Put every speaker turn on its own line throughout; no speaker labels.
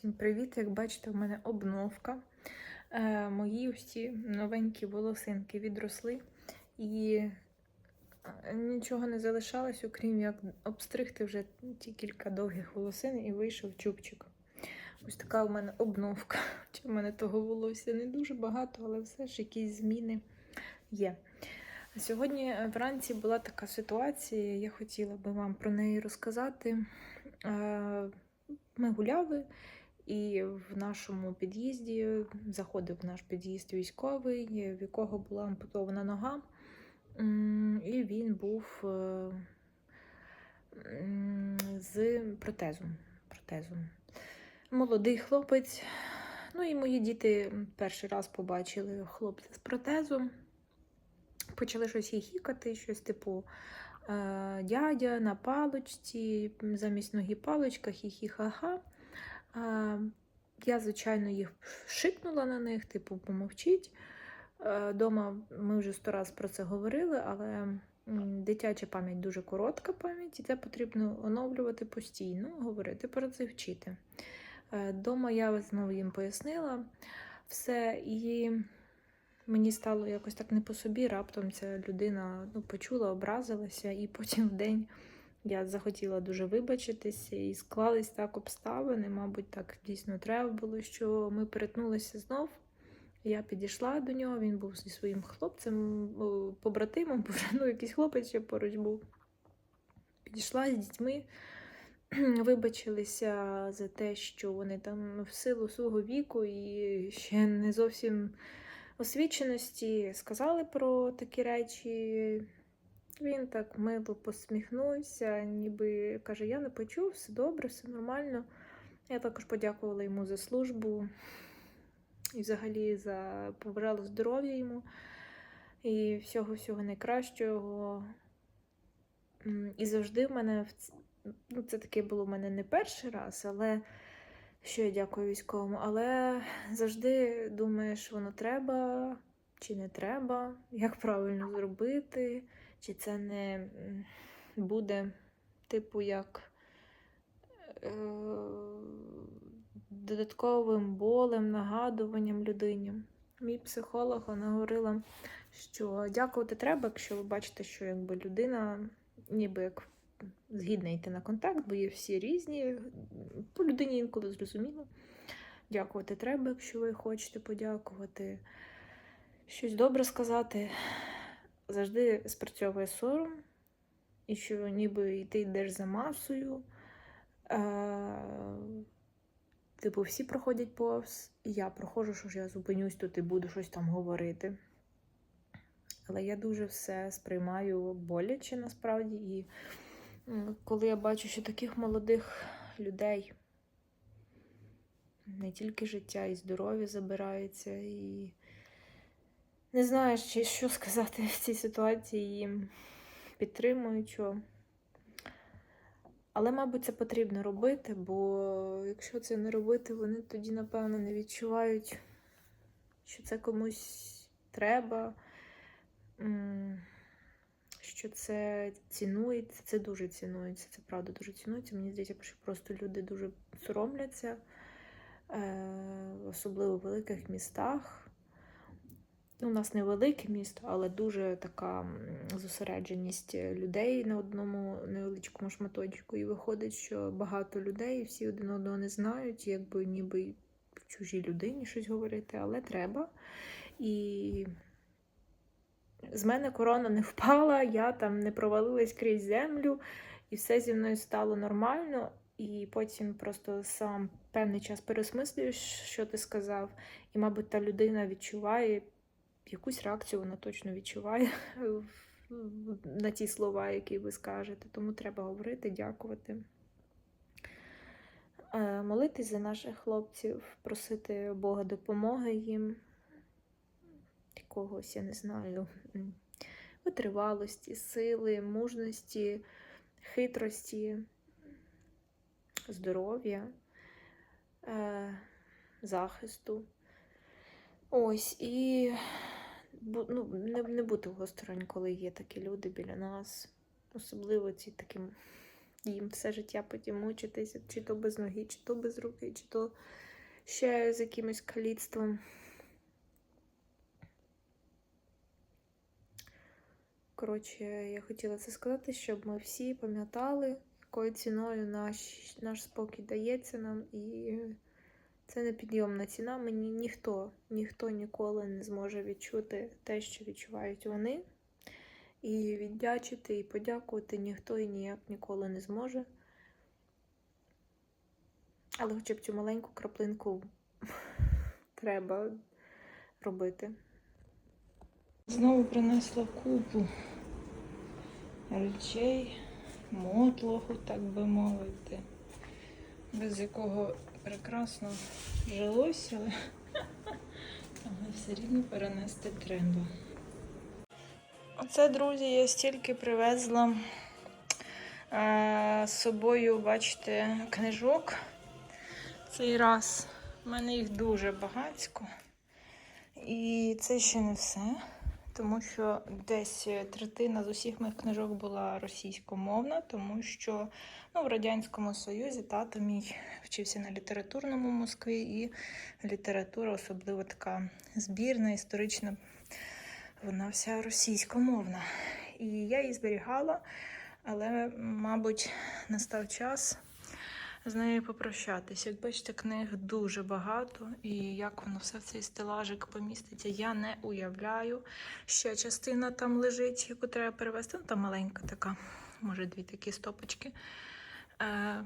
Всім привіт! Як бачите, в мене обновка. Е, мої всі новенькі волосинки відросли і е, нічого не залишалось, окрім як обстригти вже ті кілька довгих волосин і вийшов чубчик. Ось така в мене обновка. Хоча в мене того волосся не дуже багато, але все ж якісь зміни є. Сьогодні вранці була така ситуація, я хотіла би вам про неї розказати. Е, Ми гуляли, і в нашому під'їзді заходив в наш під'їзд військовий, в якого була ампутована нога, і він був е, з протезом. протезом. Молодий хлопець. Ну і мої діти перший раз побачили хлопця з протезом. Почали щось хіхікати, щось типу е, дядя на паличці, замість ноги паличка, хі-хі-ха-ха. Я, звичайно, їх шикнула на них, типу, помовчіть. Е, Дома ми вже сто раз про це говорили, але дитяча пам'ять дуже коротка пам'ять, і це потрібно оновлювати постійно, говорити про це вчити. Е, Дома я знову їм пояснила все, і мені стало якось так не по собі. Раптом ця людина ну, почула, образилася, і потім в день я захотіла дуже вибачитися і склались так обставини. Мабуть, так дійсно треба було, що ми перетнулися знов. Я підійшла до нього, він був зі своїм хлопцем, побратимом, ну, якийсь хлопець ще поруч був. Підійшла з дітьми, вибачилися за те, що вони там в силу свого віку і ще не зовсім освіченості сказали про такі речі. Він так мило посміхнувся, ніби каже: Я не почув, все добре, все нормально. Я також подякувала йому за службу і взагалі за побажала здоров'я йому і всього-всього найкращого. І завжди в мене ну, це таке було в мене не перший раз, але що я дякую військовому, але завжди думаєш, воно треба чи не треба, як правильно зробити, чи це не буде, типу, як е, додатковим болем, нагадуванням людині. Мій психолог вона говорила, що дякувати треба, якщо ви бачите, що якби людина ніби як згідна йти на контакт, бо є всі різні. По людині інколи зрозуміло. Дякувати треба, якщо ви хочете подякувати. Щось добре сказати. Завжди спрацьовує сором, і що ніби ти йдеш за масою. Е, Типу, всі проходять повз, і я проходжу, що ж я зупинюсь тут і буду щось там говорити. Але я дуже все сприймаю боляче насправді. І коли я бачу, що таких молодих людей не тільки життя, і здоров'я забирається, і не чи що сказати в цій ситуації їм підтримую, що. Але, мабуть, це потрібно робити, бо якщо це не робити, вони тоді, напевно, не відчувають, що це комусь треба, що це цінується, це дуже цінується, це правда дуже цінується. Мені здається, що просто люди дуже соромляться, е, особливо в великих містах. Ну, У нас невелике місто, але дуже така зосередженість людей на одному невеличкому шматочку. І виходить, що багато людей, всі один одного не знають, якби ніби в чужій людині щось говорити, але треба. І з мене корона не впала, я там не провалилась крізь землю, і все зі мною стало нормально. І потім просто сам певний час переосмислюєш, що ти сказав, і, мабуть, та людина відчуває якусь реакцію вона точно відчуває на ті слова, які ви скажете. Тому треба говорити, дякувати. Е, Молитись за наших хлопців, просити Бога допомоги їм, якогось, я не знаю, витривалості, сили, мужності, хитрості, здоров'я, е, захисту. Ось, і ну, не, не бути осторонь, коли є такі люди біля нас. Особливо ці такі їм все життя потім мучитися, чи то без ноги, чи то без руки, чи то ще з якимось каліцтвом. Коротше, я хотіла це сказати, щоб ми всі пам'ятали, якою ціною наш, наш спокій дається нам, і це непідйомна ціна. Мені ніхто, ніхто ніколи не зможе відчути те, що відчувають вони. І віддячити, і подякувати ніхто і ніяк ніколи не зможе. Але хоча б цю маленьку краплинку треба робити.
Знову принесла купу речей, мотлоху, так би мовити, без якого прекрасно жилося, але, але все рівно перенести треба. Оце, друзі, я стільки привезла е, з собою, бачите, книжок. Цей раз. У мене їх дуже багатько. І це ще не все, тому що десь третина з усіх моїх книжок була російськомовна, тому що ну, в Радянському Союзі тато мій вчився на літературному Москві, і література, особливо така збірна, історична, вона вся російськомовна. І я її зберігала, але, мабуть, настав час з нею попрощатись. Як бачите, книг дуже багато, і як воно все в цей стелажик поміститься, я не уявляю. Ще частина там лежить, яку треба перевезти. Ну, там маленька така, може, дві такі стопочки. Е,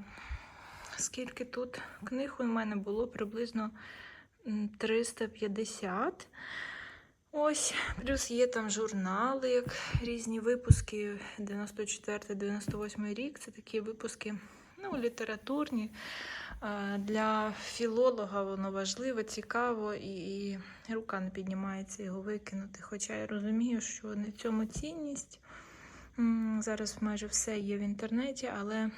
скільки тут книг у мене було приблизно 350. Ось, плюс є там журнали, як різні випуски 94-98 рік. Це такі випуски ну, літературні. Е, Для філолога воно важливо, цікаво, і, і рука не піднімається його викинути. Хоча я розумію, що не в цьому цінність. Зараз майже все є в інтернеті, але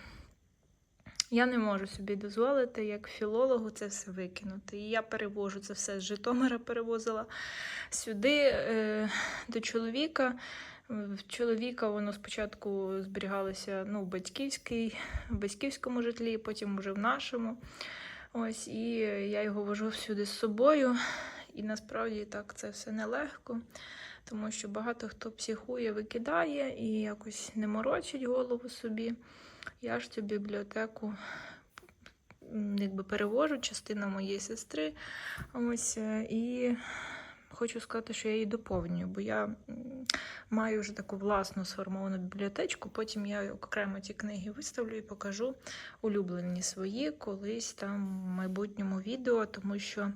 я не можу собі дозволити, як філологу, це все викинути. І я перевожу це все з Житомира, перевозила сюди е, до чоловіка. В чоловіка воно спочатку зберігалося ну, в, батьківській, в батьківському житлі, потім вже в нашому. Ось, І я його вожу всюди з собою. І насправді так це все нелегко, тому що багато хто психує, викидає і якось не морочить голову собі. Я ж цю бібліотеку якби перевожу, частина моєї сестри. Ось, е, і хочу сказати, що я її доповнюю, бо я маю вже таку власну сформовану бібліотечку. Потім я окремо ті книги виставлю і покажу улюблені свої колись там в майбутньому відео, тому що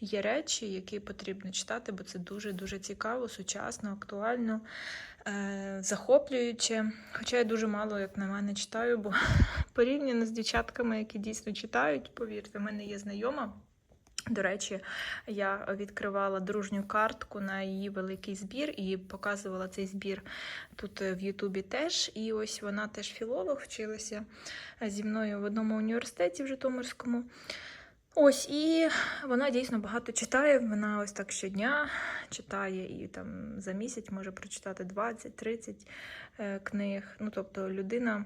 є речі, які потрібно читати, бо це дуже-дуже цікаво, сучасно, актуально, е- захоплююче. Хоча я дуже мало, як на мене, читаю, бо порівняно з дівчатками, які дійсно читають, повірте, в мене є знайома. До речі, я відкривала дружню картку на її великий збір і показувала цей збір тут е, в Ютубі теж. І ось вона теж філолог вчилася зі мною в одному університеті в Житомирському. Ось, і вона дійсно багато читає. Вона ось так щодня читає і там за місяць може прочитати 20-30 е, книг. Ну, тобто людина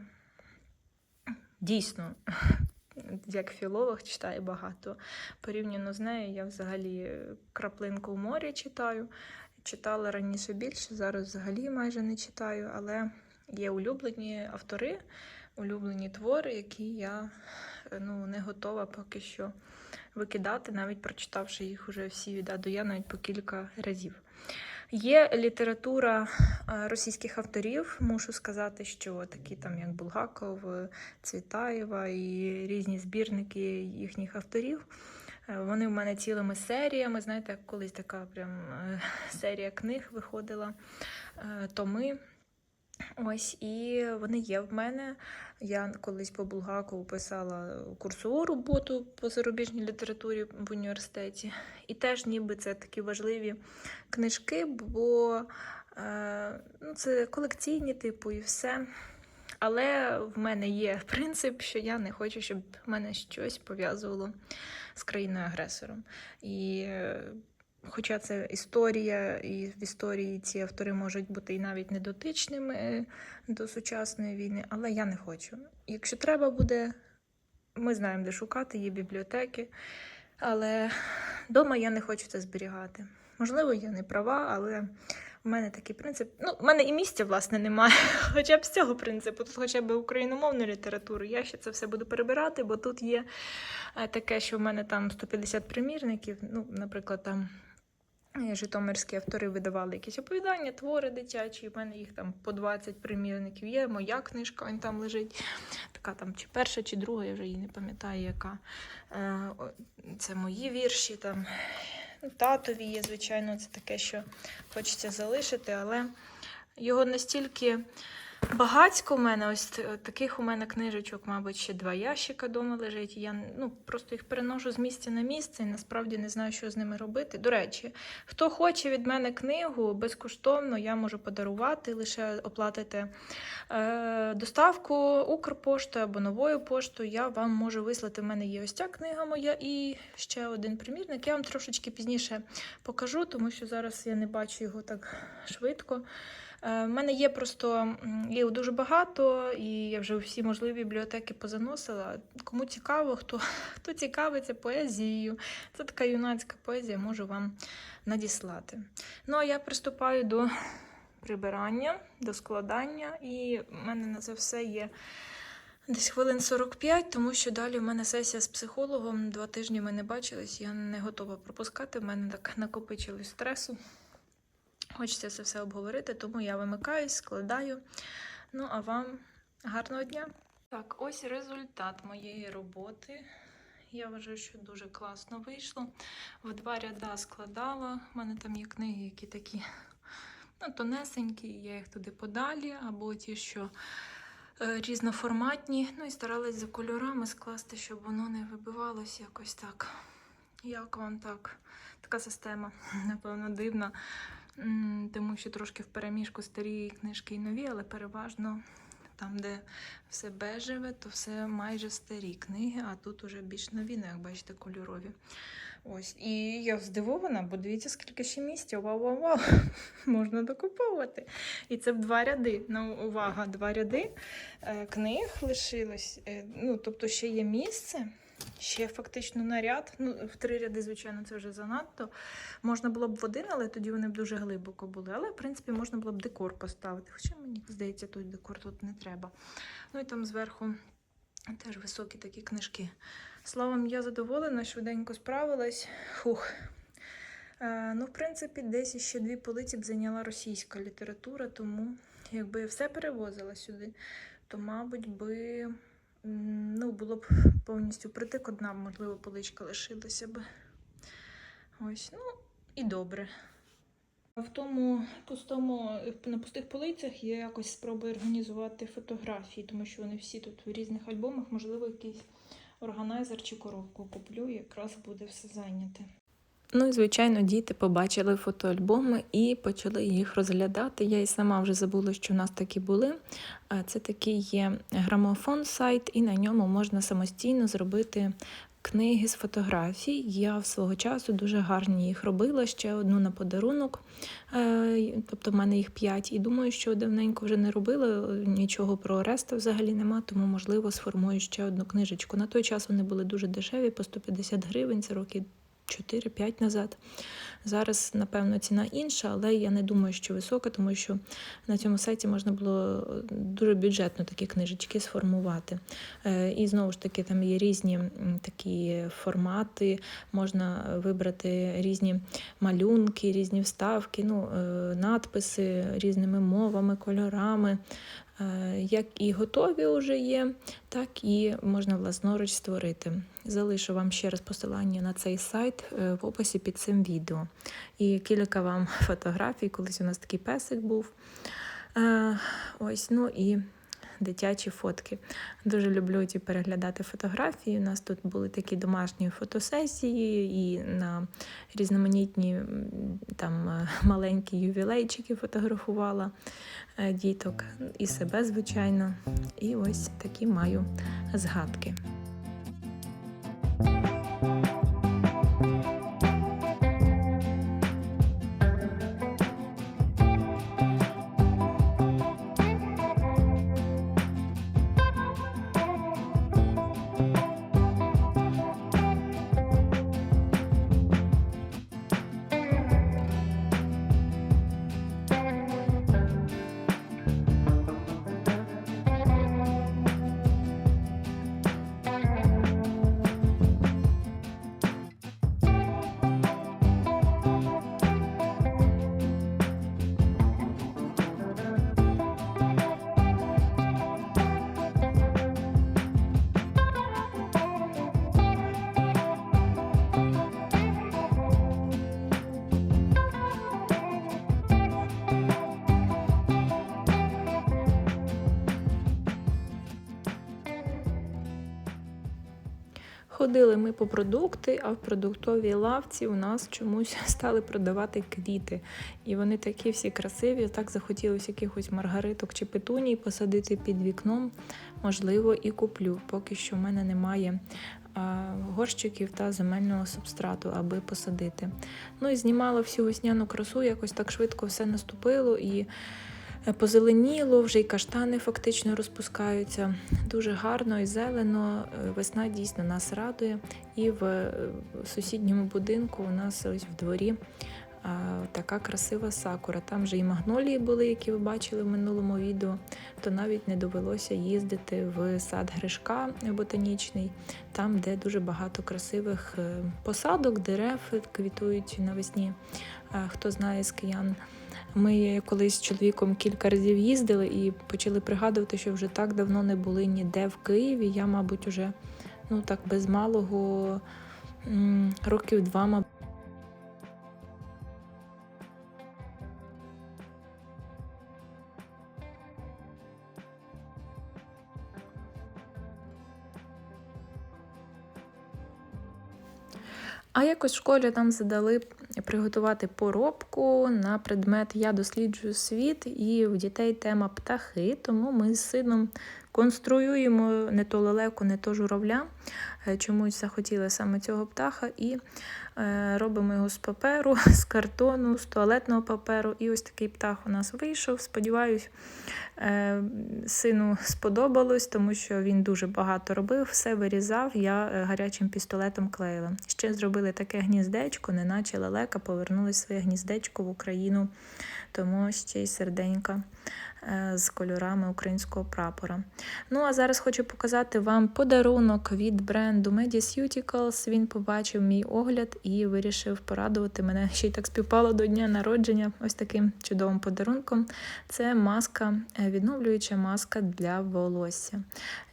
дійсно як філолог читає багато. Порівняно з нею, я взагалі краплинку в морі читаю. Читала раніше більше, зараз взагалі майже не читаю, але є улюблені автори, улюблені твори, які я ну, не готова поки що викидати, навіть прочитавши їх уже всі від А до Я навіть по кілька разів. Є література російських авторів. Мушу сказати, що такі там, як Булгаков, Цвітаєва і різні збірники їхніх авторів. е, Вони в мене цілими серіями. Знаєте, колись така прям е, серія книг виходила, е, томи. Ось, і вони є в мене. Я колись по Булгакову писала курсову роботу по зарубіжній літературі в університеті. І теж ніби це такі важливі книжки, бо е, ну, це колекційні, типу, і все. Але в мене є принцип, що я не хочу, щоб мене щось пов'язувало з країною-агресором. І е, хоча це історія, і в історії ці автори можуть бути і навіть не дотичними е, до сучасної війни, але я не хочу. Якщо треба буде, ми знаємо, де шукати, є бібліотеки, але вдома я не хочу це зберігати. Можливо, я не права, але у мене такий принцип. Ну, в мене і місця, власне, немає. Хоча б з цього принципу, тут хоча б україномовну літературу. Я ще це все буду перебирати, бо тут є е, таке, що в мене там 150 примірників. Ну, наприклад, там житомирські автори видавали якісь оповідання, твори дитячі. У мене їх там по 20 примірників є. Моя книжка він там лежить. Така там чи перша, чи друга, я вже її не пам'ятаю, яка. Е, Це мої вірші там. Ну, Татові є, звичайно, це таке, що хочеться залишити, але його настільки багацько в мене. Ось таких у мене книжечок, мабуть, ще два ящика вдома лежить. Я ну, просто їх переношу з місця на місце і насправді не знаю, що з ними робити. До речі, хто хоче від мене книгу безкоштовно, я можу подарувати, лише оплатите е, доставку Укрпоштою або новою поштою. Я вам можу вислати. В мене є ось ця книга моя і ще один примірник. Я вам трошечки пізніше покажу, тому що зараз я не бачу його так швидко. Е, В мене є просто є дуже багато, і я вже всі можливі бібліотеки позаносила. Кому цікаво, хто, хто цікавиться поезією, це така юнацька поезія, можу вам надіслати. Ну а я приступаю до прибирання, до складання, і в мене на це все є. Десь хвилин 45, тому що далі в мене сесія з психологом. Два тижні ми не бачились, я не готова пропускати. В мене так накопичилось стресу. Хочеться це все обговорити, тому я вимикаюсь, складаю. Ну, а вам гарного дня. Так, ось результат моєї роботи. Я вважаю, що дуже класно вийшло. В два ряда складала. У мене там є книги, які такі ну, тонесенькі, я їх туди подалі, або ті, що е, різноформатні. Ну і старалась за кольорами скласти, щоб воно не вибивалося якось так. Як вам так? Така система, напевно, дивна. Тому що трошки в переміжку старі книжки і нові, але переважно там, де все бежеве, то все майже старі книги, а тут уже більш нові, ну, як бачите, кольорові. Ось. І я здивована, бо дивіться, скільки ще місця. Вау-вау-вау! Можна докуповувати. І це в два ряди. Ну, увага, два ряди е, книг лишилось. Е, ну, тобто ще є місце. Ще фактично наряд. Ну, в три ряди, звичайно, це вже занадто. Можна було б в один, але тоді вони б дуже глибоко були. Але, в принципі, можна було б декор поставити. Хоча мені здається, тут декор тут не треба. Ну і там зверху теж високі такі книжки. Словом, я задоволена, швиденько справилась. Фух. Е, ну, в принципі, десь ще дві полиці б зайняла російська література, тому якби я все перевозила сюди, то, мабуть, би ну, було б повністю притик одна, можливо, поличка лишилася б. Ось, ну і добре. В тому пустому, на пустих полицях я якось спробую організувати фотографії, тому що вони всі тут в різних альбомах, можливо, якийсь органайзер чи коробку куплю, якраз буде все зайняте.
Ну і звичайно, діти побачили фотоальбоми і почали їх розглядати. Я і сама вже забула, що в нас такі були. Це такий є грамофон сайт, і на ньому можна самостійно зробити книги з фотографій. Я в свого часу дуже гарні їх робила, ще одну на подарунок. Е, Тобто в мене їх п'ять. І думаю, що давненько вже не робила. Нічого про Ореста взагалі нема, тому можливо сформую ще одну книжечку. На той час вони були дуже дешеві, по 150 гривень, це роки 4-5 назад. Зараз, напевно, ціна інша, але я не думаю, що висока, тому що на цьому сайті можна було дуже бюджетно такі книжечки сформувати. Е, І знову ж таки, там є різні такі формати, можна вибрати різні малюнки, різні вставки, ну, е, надписи різними мовами, кольорами. Е, Як і готові вже є, так і можна власноруч створити. Залишу вам ще раз посилання на цей сайт е, в описі під цим відео. І кілька вам фотографій. Колись у нас такий песик був. Е, Ось, ну і дитячі фотки. Дуже люблю ті переглядати фотографії. У нас тут були такі домашні фотосесії, і на різноманітні там е, маленькі ювілейчики фотографувала е, діток і себе, звичайно. І ось такі маю згадки. Ходили ми по продукти, а в продуктовій лавці у нас чомусь стали продавати квіти. І вони такі всі красиві. Так захотілося якихось маргариток чи петуній посадити під вікном. Можливо, і куплю. Поки що в мене немає горщиків та земельного субстрату, аби посадити. Ну і знімала всю весняну красу, якось так швидко все наступило і позеленіло, вже й каштани фактично розпускаються. Дуже гарно і зелено. Е, Весна дійсно нас радує. І в е, сусідньому будинку у нас ось в дворі така красива сакура. Там вже і магнолії були, які ви бачили в минулому відео, то навіть не довелося їздити в сад Гришка ботанічний, там, де дуже багато красивих е, посадок, дерев квітують навесні. Хто знає з киян. Ми колись з чоловіком кілька разів їздили і почали пригадувати, що вже так давно не були ніде в Києві. Я, мабуть, уже ну так без малого років два, мабуть. А якось в школі нам задали приготувати поробку на предмет Я досліджую світ, і у дітей тема птахи, тому ми з сином конструюємо не то лелеку, не то журавля. Е, Чомусь захотіли саме цього птаха, і е, робимо його з паперу, з картону, з туалетного паперу. І ось такий птах у нас вийшов. Сподіваюсь, е, сину сподобалось, тому що він дуже багато робив, все вирізав. Я гарячим пістолетом клеїла. Ще зробили таке гніздечко, неначе лелека повернули своє гніздечко в Україну, тому ще й серденька з кольорами українського прапора. Ну а зараз хочу показати вам подарунок від бренду Mediceuticals. Він побачив мій огляд і вирішив порадувати мене. Ще й так співпало до дня народження. Ось таким чудовим подарунком. Це маска, е, відновлююча маска для волосся.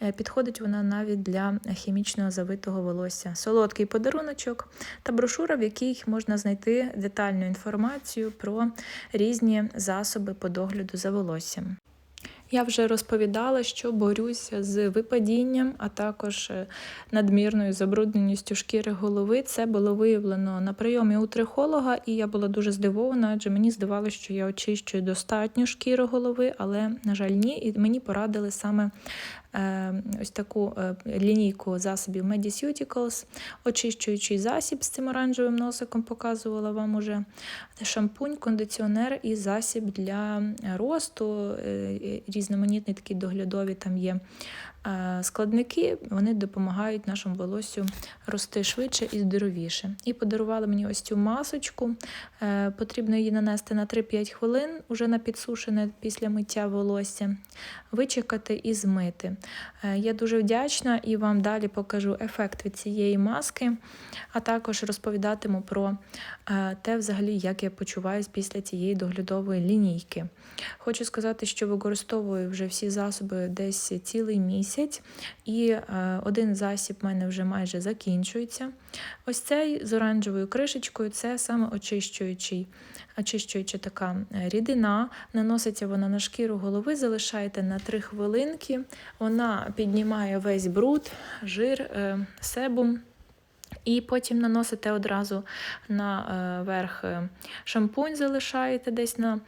Е, Підходить вона навіть для хімічного завитого волосся. Солодкий подаруночок та брошура, в якій можна знайти детальну інформацію про різні засоби по догляду за волоссям. Я вже розповідала, що борюся з випадінням, а також е, надмірною забрудненістю шкіри голови. Це було виявлено на прийомі у трихолога, і я була дуже здивована, адже мені здавалося, що я очищую достатньо шкіру голови, але, на жаль, ні. І мені порадили саме ось таку е, лінійку засобів Mediceuticals, очищуючий засіб з цим оранжевим носиком, показувала вам уже шампунь, кондиціонер і засіб для росту. різноманітний Різноманітні такі доглядові там є е, складники. Вони допомагають нашому волоссю рости швидше і здоровіше. І подарували мені ось цю масочку. Е, Потрібно її нанести на 3-5 хвилин, уже на підсушене після миття волосся, вичекати і змити. Е, Я дуже вдячна і вам далі покажу ефект від цієї маски, а також розповідатиму про е, те, взагалі, як я почуваюсь після цієї доглядової лінійки. Хочу сказати, що використовую вже всі засоби десь цілий місяць, і е, один засіб в мене вже майже закінчується. Ось цей з оранжевою кришечкою це саме очищуючий. Очищуюча така е, рідина, наноситься вона на шкіру голови, залишаєте на 3 хвилинки. Вона піднімає весь бруд, жир, е, себум. І потім наносите одразу на е, верх е, шампунь, залишаєте десь на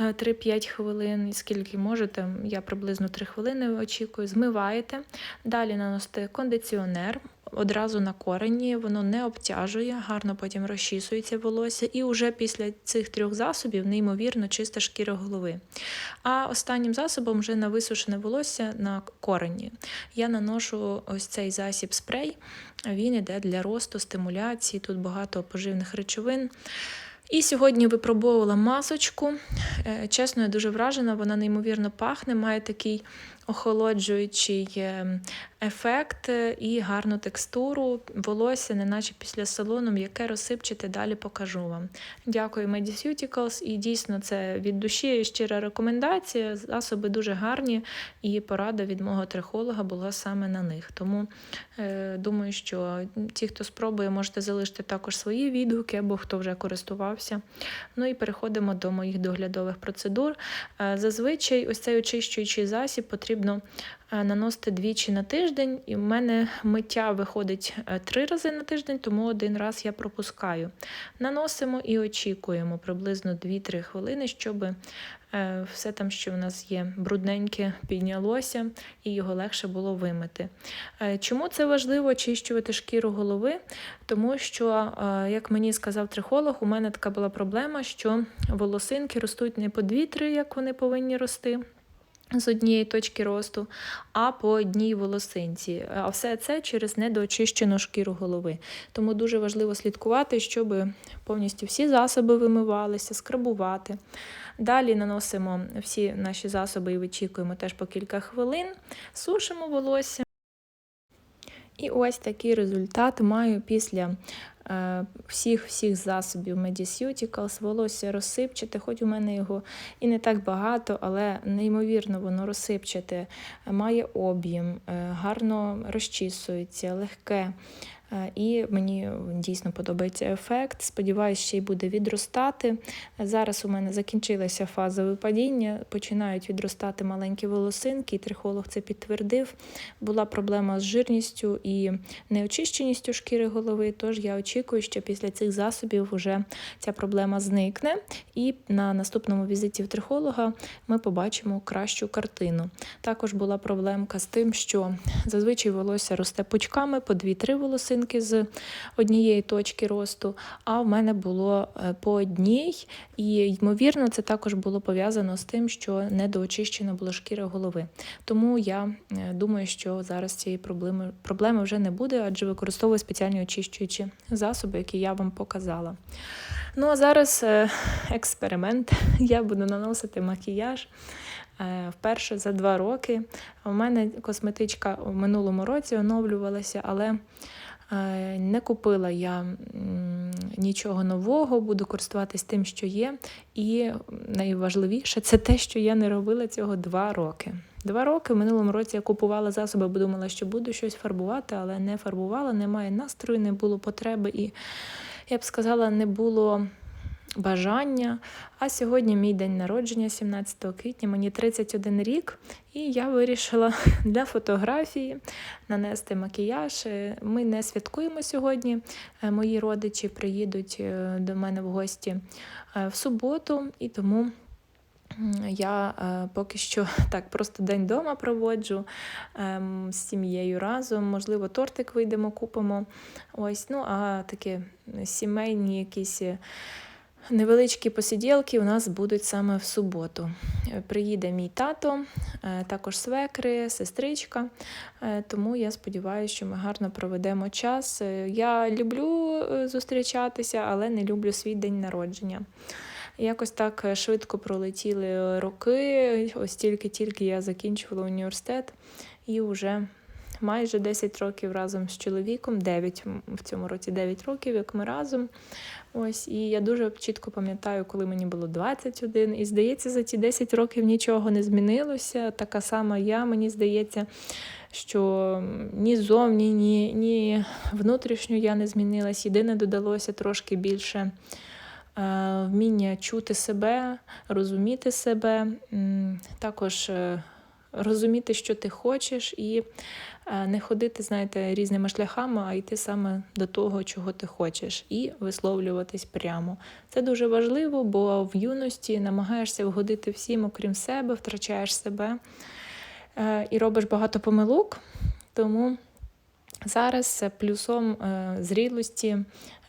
е, 3-5 хвилин, скільки можете. Я приблизно 3 хвилини очікую. Змиваєте. Далі наносите кондиціонер. Одразу на корені, воно не обтяжує, гарно потім розчісується волосся, і вже після цих трьох засобів неймовірно чиста шкіра голови. А останнім засобом вже на висушене волосся на корені. Я наношу ось цей засіб спрей. Він іде для росту, стимуляції, тут багато поживних речовин. І сьогодні випробовувала масочку. Е, Чесно, я дуже вражена, вона неймовірно пахне, має такий охолоджуючий е, ефект е, і гарну текстуру. Волосся, неначе після салону, яке розсипчате, далі покажу вам. Дякую Mediceuticals, і дійсно це від душі щира рекомендація. Засоби дуже гарні, і порада від мого трихолога була саме на них. Тому е, думаю, що ті, хто спробує, можете залишити також свої відгуки або хто вже користувався. Ну і переходимо до моїх доглядових процедур. Е, Зазвичай ось цей очищуючий засіб потрібно потрібно е, наносити двічі на тиждень, і в мене миття виходить е, три рази на тиждень, тому один раз я пропускаю. Наносимо і очікуємо приблизно 2-3 хвилини, щоб е, все там, що в нас є брудненьке, піднялося і його легше було вимити. Чому це важливо очищувати шкіру голови? Тому що, як мені сказав трихолог, у мене така була проблема, що волосинки ростуть не по 2-3, як вони повинні рости. З однієї точки росту, а по одній волосинці. А все це через недоочищену шкіру голови. Тому дуже важливо слідкувати, щоб повністю всі засоби вимивалися, скрабувати. Далі наносимо всі наші засоби і вичікуємо теж по кілька хвилин, сушимо волосся. І ось такий результат маю після всіх всіх засобів Mediceuticals. Волосся розсипчате, хоч у мене його і не так багато, але неймовірно воно розсипчате, має об'єм, е, гарно розчісується, легке. Е, І мені дійсно подобається ефект. Сподіваюсь, ще й буде відростати. Зараз у мене закінчилася фаза випадіння, починають відростати маленькі волосинки, і трихолог це підтвердив. Була проблема з жирністю і неочищеністю шкіри голови. Тож я очікую, що після цих засобів вже ця проблема зникне. І на наступному візиті в трихолога ми побачимо кращу картину. Також була проблемка з тим, що зазвичай волосся росте пучками по 2-3 волосинки з однієї точки росту, а в мене було е, по одній, і ймовірно, це також було пов'язано з тим, що недоочищена була шкіра голови. Тому я е, думаю, що зараз цієї проблеми, проблеми вже не буде, адже використовую спеціальні очищуючі засоби, які я вам показала. Ну а зараз е, експеримент. Я буду наносити макіяж. Вперше за два роки. У мене косметичка в минулому році оновлювалася, але не купила я нічого нового, буду користуватись тим, що є. І найважливіше це те, що я не робила цього два роки. Два роки в минулому році я купувала засоби, бо думала, що буду щось фарбувати, але не фарбувала, немає настрою, не було потреби і я б сказала, не було бажання. А сьогодні мій день народження, 17 квітня, мені 31 рік, і я вирішила для фотографії нанести макіяж. Е, Ми не святкуємо сьогодні. Е, Мої родичі приїдуть е, до мене в гості в суботу, і тому. Я поки що так просто день вдома проводжу ем, з сім'єю разом. Можливо, тортик вийдемо, купимо. Ось, ну а такі сімейні якісь невеличкі посиділки у нас будуть саме в суботу. Е, Приїде мій тато, е, також свекри, сестричка. Е, Тому я сподіваюся, що ми гарно проведемо час. Я люблю зустрічатися, але не люблю свій день народження. Якось так швидко пролетіли роки. Ось тільки-тільки я закінчувала університет і вже майже 10 років разом з чоловіком, 9 в цьому році 9 років, як ми разом. Ось, і я дуже чітко пам'ятаю, коли мені було 21, і здається, за ті 10 років нічого не змінилося. Така сама я, мені здається, що ні зовні, ні, ні внутрішньо я не змінилась. Єдине додалося трошки більше е, вміння чути себе, розуміти себе, також е, розуміти, що ти хочеш, і не ходити, знаєте, різними шляхами, а йти саме до того, чого ти хочеш, і висловлюватись прямо. Це дуже важливо, бо в юності намагаєшся вгодити всім, окрім себе, втрачаєш себе е, і робиш багато помилок. Тому зараз плюсом е, зрілості,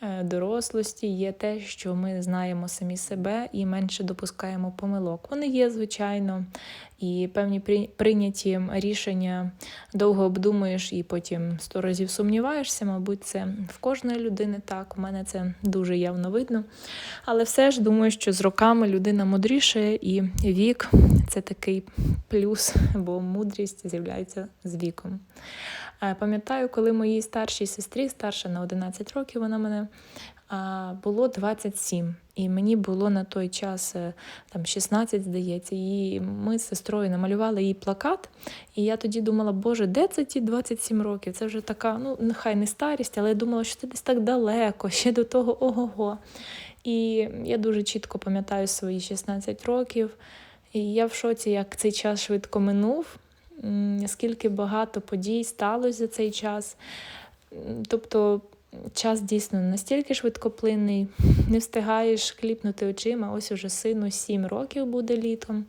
е, дорослості є те, що ми знаємо самі себе і менше допускаємо помилок. Вони є, звичайно, і певні прийняті рішення довго обдумуєш і потім сто разів сумніваєшся. Мабуть, це в кожної людини так. У мене це дуже явно видно. Але все ж думаю, що з роками людина мудрішає, і вік це такий плюс, бо мудрість з'являється з віком. Пам'ятаю, коли моїй старшій сестрі, старша на 11 років, вона мене було 27. І мені було на той час е, там 16, здається. І ми з сестрою намалювали їй плакат. І я тоді думала, Боже, де це ті 27 років? Це вже така, ну нехай не старість, але я думала, що це десь так далеко, ще до того ого-го. І я дуже чітко пам'ятаю свої 16 років. І я в шоці, як цей час швидко минув. М, скільки багато подій сталося за цей час. Тобто час дійсно настільки швидкоплинний, не встигаєш кліпнути очима. Ось уже сину 7 років буде літом,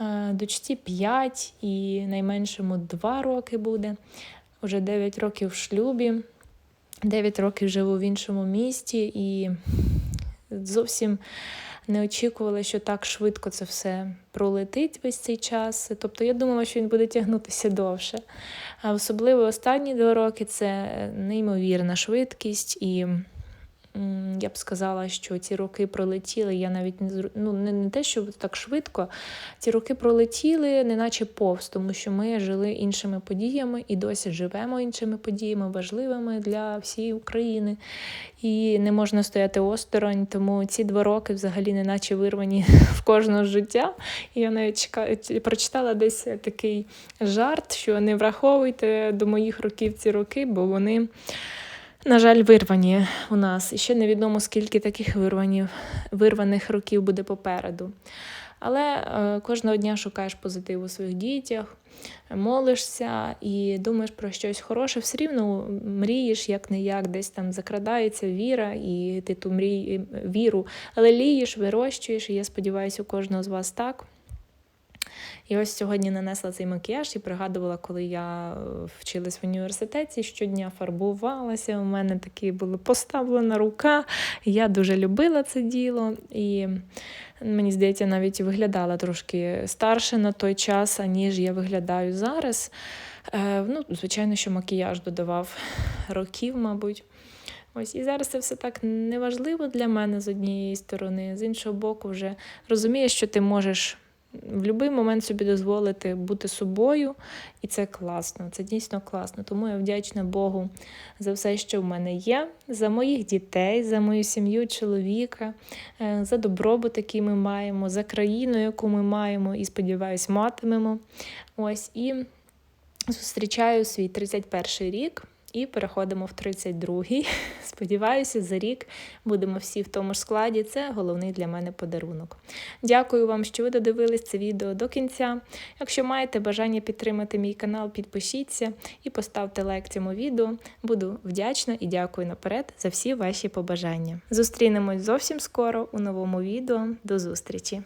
е, дочці 5 і найменшому 2 роки буде. Уже 9 років в шлюбі, 9 років живу в іншому місті і зовсім не очікувала, що так швидко це все пролетить весь цей час. Тобто я думала, що він буде тягнутися довше. А особливо останні два роки це неймовірна швидкість, і я б сказала, що ці роки пролетіли. Я навіть не ну, не, не те, що так швидко. Ці роки пролетіли, неначе повз, тому що ми жили іншими подіями і досі живемо іншими подіями, важливими для всієї України. І не можна стояти осторонь, тому ці два роки взагалі неначе вирвані в кожного життя. І я навіть чекаю, прочитала десь такий жарт, що не враховуйте до моїх років ці роки, бо вони, на жаль, вирвані у нас. І ще невідомо, скільки таких вирванів, вирваних років буде попереду. Але е, кожного дня шукаєш позитив у своїх дітях, молишся і думаєш про щось хороше, все рівно мрієш, як не як, десь там закрадається віра, і ти ту мрій, віру лелієш, вирощуєш. І я сподіваюся, у кожного з вас так. І ось сьогодні нанесла цей макіяж і пригадувала, коли я е, вчилась в університеті, щодня фарбувалася. У мене такі була поставлена рука. Я дуже любила це діло. І мені здається, навіть виглядала трошки старше на той час, аніж я виглядаю зараз. Е, ну, звичайно, що макіяж додавав років, мабуть. Ось і зараз це все так неважливо для мене з однієї сторони, з іншого боку, вже розумієш, що ти можеш в будь-який момент собі дозволити бути собою, і це класно, це дійсно класно. Тому я вдячна Богу за все, що в мене є, за моїх дітей, за мою сім'ю, чоловіка, е, за добробут, який ми маємо, за країну, яку ми маємо, і сподіваюсь, матимемо. Ось і зустрічаю свій 31 рік. І переходимо в 32-й. Сподіваюся, за рік будемо всі в тому ж складі. Це головний для мене подарунок. Дякую вам, що ви додивились це відео до кінця. Якщо маєте бажання підтримати мій канал, підпишіться і поставте лайк цьому відео. Буду вдячна і дякую наперед за всі ваші побажання. Зустрінемось зовсім скоро у новому відео. До зустрічі!